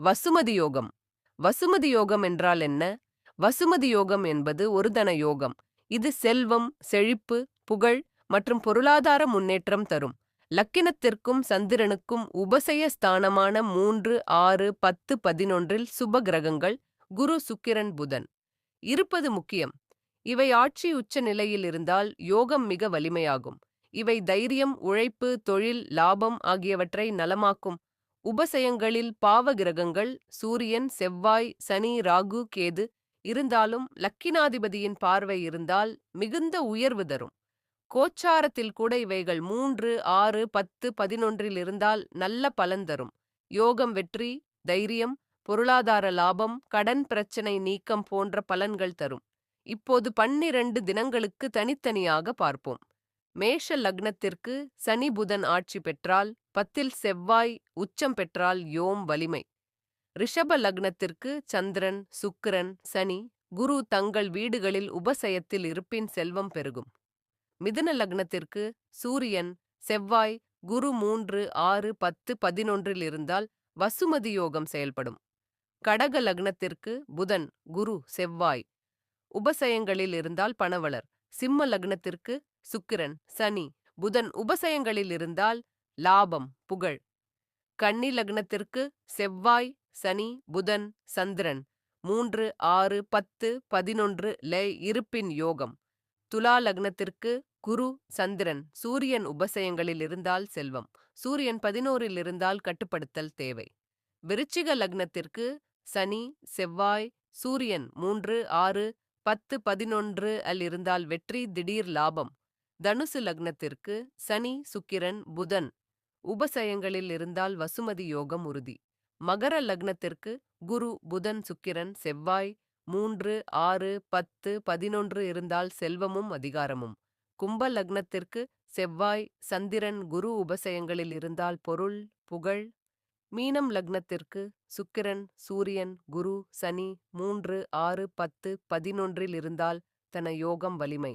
வசுமதி யோகம். வசுமதி யோகம் என்றால் என்ன? வசுமதி யோகம் என்பது ஒருதன யோகம். இது செல்வம் செழிப்பு புகழ் மற்றும் பொருளாதார முன்னேற்றம் தரும். லக்கினத்திற்கும் சந்திரனுக்கும் உபசய ஸ்தானமான மூன்று ஆறு பத்து பதினொன்றில் சுப கிரகங்கள் குரு சுக்கிரன் புதன். இருப்பது முக்கியம். இவை ஆட்சி உச்ச நிலையில் இருந்தால் யோகம் மிக வலிமையாகும். இவை தைரியம் உழைப்பு தொழில் லாபம் ஆகியவற்றை நலமாக்கும். உபசயங்களில் பாவ கிரகங்கள் சூரியன் செவ்வாய் சனி ராகு கேது இருந்தாலும் லக்கினாதிபதியின் பார்வை இருந்தால் மிகுந்த உயர்வு தரும். கோச்சாரத்தில் கூட இவைகள் மூன்று ஆறு பத்து பதினொன்றில் இருந்தால் நல்ல பலன் தரும். யோகம் வெற்றி தைரியம் பொருளாதார லாபம் கடன் பிரச்சனை நீக்கம் போன்ற பலன்கள் தரும். இப்போது பன்னிரண்டு தினங்களுக்கு தனித்தனியாக பார்ப்போம். மேஷ லக்னத்திற்கு சனி புதன் ஆட்சி பெற்றால் பத்தில் செவ்வாய் உச்சம் பெற்றால் யோம் வலிமை. ரிஷப லக்னத்திற்கு சந்திரன் சுக்கிரன் சனி குரு தங்கள் வீடுகளில் உபசயத்தில் இருப்பின் செல்வம் பெருகும். மிதுன லக்னத்திற்கு சூரியன் செவ்வாய் குரு மூன்று ஆறு பத்து பதினொன்றில் இருந்தால் வசுமதி யோகம் செயல்படும். கடக லக்னத்திற்கு புதன் குரு செவ்வாய். உபசயங்களில் இருந்தால் பணவளர். சிம்ம லக்னத்திற்கு சுக்கிரன் சனி புதன் உபசயங்களில் இருந்தால் லாபம் புகழ். கன்னி லக்னத்திற்கு செவ்வாய் சனி புதன் சந்திரன். மூன்று ஆறு பத்து பதினொன்று லே இருப்பின் யோகம். துலா லக்னத்திற்கு குரு சந்திரன் சூரியன் உபசயங்களில் இருந்தால் செல்வம். சூரியன் பதினோரில் இருந்தால் கட்டுப்படுத்தல் தேவை. விருச்சிக லக்னத்திற்கு சனி செவ்வாய் சூரியன் மூன்று ஆறு பத்து பதினொன்று அல் இருந்தால் வெற்றி திடீர் லாபம். தனுசு லக்னத்திற்கு சனி சுக்கிரன் புதன் உபசயங்களில் இருந்தால் வசுமதி யோகம் உறுதி. மகர லக்னத்திற்கு குரு புதன் சுக்கிரன் செவ்வாய் மூன்று ஆறு பத்து பதினொன்று இருந்தால் செல்வமும் அதிகாரமும். கும்ப லக்னத்திற்கு செவ்வாய் சந்திரன் குரு உபசயங்களில் இருந்தால் பொருள் புகழ். மீனம் லக்னத்திற்கு சுக்கிரன் சூரியன் குரு சனி மூன்று ஆறு பத்து பதினொன்றில் இருந்தால் தன யோகம் வலிமை.